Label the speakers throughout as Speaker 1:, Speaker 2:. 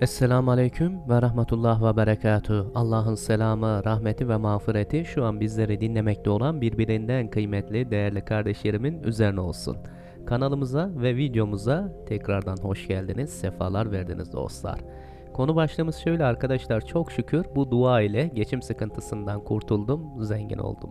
Speaker 1: Esselamu Aleyküm ve Rahmetullah ve Berekatuhu. Allah'ın selamı, rahmeti ve mağfireti şu an bizleri dinlemekte olan birbirinden kıymetli, değerli kardeşlerimin üzerine olsun. Kanalımıza ve videomuza tekrardan hoş geldiniz, sefalar verdiniz dostlar. Konu başlığımız şöyle arkadaşlar, çok şükür bu dua ile geçim sıkıntısından kurtuldum, zengin oldum.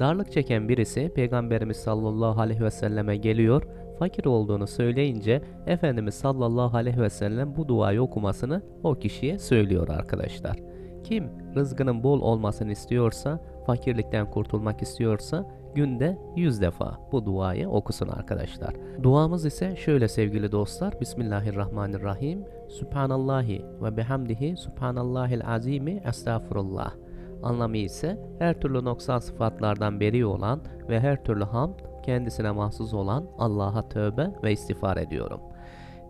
Speaker 1: Darlık çeken birisi Peygamberimiz sallallahu aleyhi ve selleme geliyor, fakir olduğunu söyleyince Efendimiz sallallahu aleyhi ve sellem bu duayı okumasını o kişiye söylüyor arkadaşlar. Kim rızkının bol olmasını istiyorsa, fakirlikten kurtulmak istiyorsa günde 100 defa bu duayı okusun arkadaşlar. Duamız ise şöyle sevgili dostlar. Bismillahirrahmanirrahim. Subhanallahi ve bihamdihi subhanallahil azimi estağfurullah. Anlamı ise her türlü noksan sıfatlardan beri olan ve her türlü hamd kendisine mahsus olan Allah'a tövbe ve istiğfar ediyorum.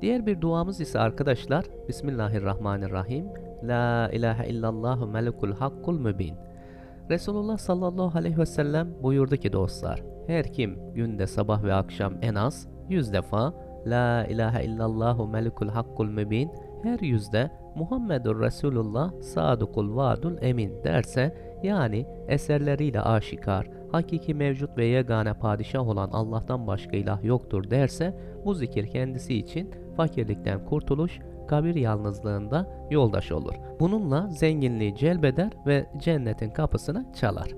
Speaker 1: Diğer bir duamız ise arkadaşlar Bismillahirrahmanirrahim. La ilahe illallahu melikul hakkul mübin. Resulullah sallallahu aleyhi ve sellem buyurdu ki dostlar, her kim günde sabah ve akşam en az 100 defa La ilahe illallahu melikul hakkul mübin her yüzde Muhammedur Resulullah sadukul vadul emin derse yani eserleriyle aşikar, hakiki mevcut ve yegane padişah olan Allah'tan başka ilah yoktur derse bu zikir kendisi için fakirlikten kurtuluş, kabir yalnızlığında yoldaş olur. Bununla zenginliği celbeder ve cennetin kapısını çalar.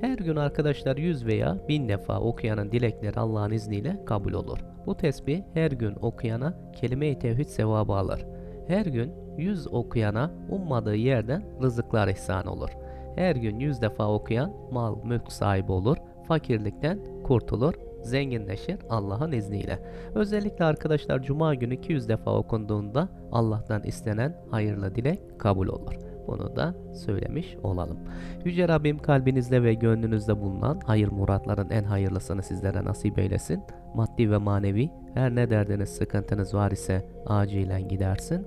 Speaker 1: Her gün arkadaşlar 100 veya 1000 defa okuyanın dilekleri Allah'ın izniyle kabul olur. Bu tesbih her gün okuyana kelime-i tevhid sevabı alır. Her gün 100 okuyana ummadığı yerden rızıklar ihsan olur. Her gün 100 defa okuyan mal mülk sahibi olur, fakirlikten kurtulur, zenginleşir Allah'ın izniyle. Özellikle arkadaşlar cuma günü 200 defa okunduğunda Allah'tan istenen hayırlı dilek kabul olur. Bunu da söylemiş olalım. Yüce Rabbim kalbinizde ve gönlünüzde bulunan hayır muratların en hayırlısını sizlere nasip eylesin. Maddi ve manevi her ne derdiniz sıkıntınız var ise acilen gidersin.